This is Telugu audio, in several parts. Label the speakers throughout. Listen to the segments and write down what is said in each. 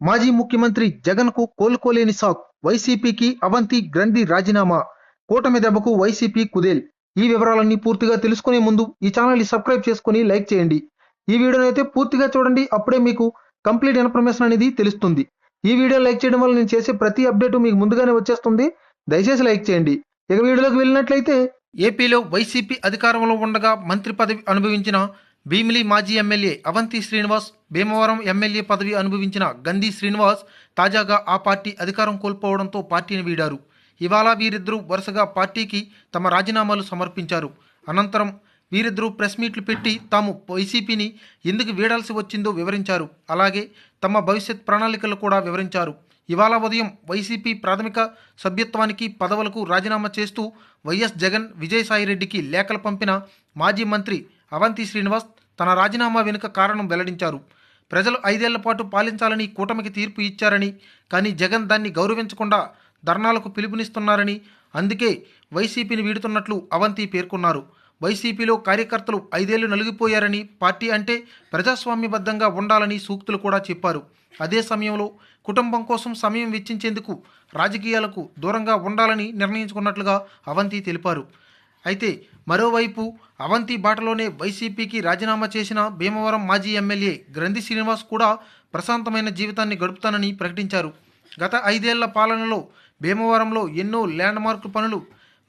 Speaker 1: మాజీ ముఖ్యమంత్రి జగన్కు కోలుకోలేని సాక్. వైసీపీకి అవంతి గ్రంథి రాజీనామా. కూటమి దెబ్బకు వైసీపీ కుదేల్. ఈ వివరాలన్నీ పూర్తిగా తెలుసుకునే ముందు ఈ ఛానల్ని సబ్స్క్రైబ్ చేసుకుని లైక్ చేయండి. ఈ వీడియోని అయితే పూర్తిగా చూడండి. అప్పుడే మీకు కంప్లీట్ ఇన్ఫర్మేషన్ అనేది తెలుస్తుంది. ఈ వీడియో లైక్ చేయడం వల్ల నేను చేసే ప్రతి అప్డేట్ మీకు ముందుగానే వచ్చేస్తుంది. దయచేసి లైక్ చేయండి. ఇక వీడియోలోకి వెళ్ళినట్లయితే ఏపీలో వైసీపీ అధికారంలో ఉండగా మంత్రి పదవి అనుభవించిన భీమిలి మాజీ ఎమ్మెల్యే అవంతి శ్రీనివాస్ భీమవరం ఎమ్మెల్యే పదవి అనుభవించిన గంధీ శ్రీనివాస్ తాజాగా ఆ పార్టీ అధికారం కోల్పోవడంతో పార్టీని వీడారు. ఇవాళ వీరిద్దరూ వరుసగా పార్టీకి తమ రాజీనామాలు సమర్పించారు. అనంతరం వీరిద్దరూ ప్రెస్ మీట్లు పెట్టి తాము వైసీపీని ఎందుకు వీడాల్సి వచ్చిందో వివరించారు. అలాగే తమ భవిష్యత్ ప్రణాళికలు కూడా వివరించారు. ఇవాళ ఉదయం వైసీపీ ప్రాథమిక సభ్యత్వానికి పదవులకు రాజీనామా చేస్తూ వైఎస్ జగన్ విజయసాయిరెడ్డికి లేఖలు పంపిన మాజీ మంత్రి అవంతి శ్రీనివాస్ తన రాజీనామా వెనుక కారణం వెల్లడించారు. ప్రజలు ఐదేళ్ళ పాటు పాలించాలని కూటమికి తీర్పు ఇచ్చారని కానీ జగన్ దాన్ని గౌరవించకుండా ధర్నాలకు పిలుపునిస్తున్నారని అందుకే వైసీపీని వీడుతున్నట్లు అవంతి పేర్కొన్నారు. వైసీపీలో కార్యకర్తలు ఐదేళ్ళు నలిగిపోయారని పార్టీ అంటే ప్రజాస్వామ్యబద్ధంగా ఉండాలని సూక్తులు కూడా చెప్పారు. అదే సమయంలో కుటుంబం కోసం సమయం వెచ్చించేందుకు రాజకీయాలకు దూరంగా ఉండాలని నిర్ణయించుకున్నట్లుగా అవంతి తెలిపారు. అయితే మరోవైపు అవంతి బాటలోనే వైసీపీకి రాజీనామా చేసిన భీమవరం మాజీ ఎమ్మెల్యే గ్రంథి శ్రీనివాస్ కూడా ప్రశాంతమైన జీవితాన్ని గడుపుతానని ప్రకటించారు. గత ఐదేళ్ళ పాలనలో భీమవరంలో ఎన్నో ల్యాండ్ మార్క్ పనులు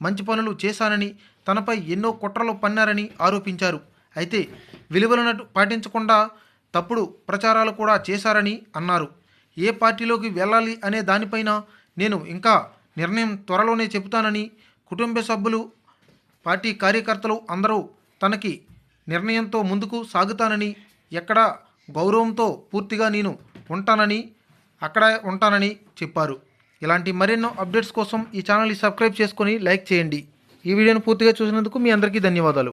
Speaker 1: మంచి పనులు చేశానని తనపై ఎన్నో కుట్రలు పన్నారని ఆరోపించారు. అయితే విలువలను పాటించకుండా తప్పుడు ప్రచారాలు కూడా చేశారని అన్నారు. ఏ పార్టీలోకి వెళ్ళాలి అనే దానిపైన నేను ఇంకా నిర్ణయం త్వరలోనే చెబుతానని కుటుంబ సభ్యులు పార్టీ కార్యకర్తలు అందరూ తనకి నిర్ణయంతో ముందుకు సాగుతానని ఎక్కడ గౌరవంతో పూర్తిగా నేను ఉంటానని అక్కడ ఉంటానని చెప్పారు. ఇలాంటి మరెన్నో అప్డేట్స్ కోసం ఈ ఛానల్ని సబ్స్క్రైబ్ చేసుకొని లైక్ చేయండి. ఈ వీడియోను పూర్తిగా చూసినందుకు మీ అందరికీ ధన్యవాదాలు.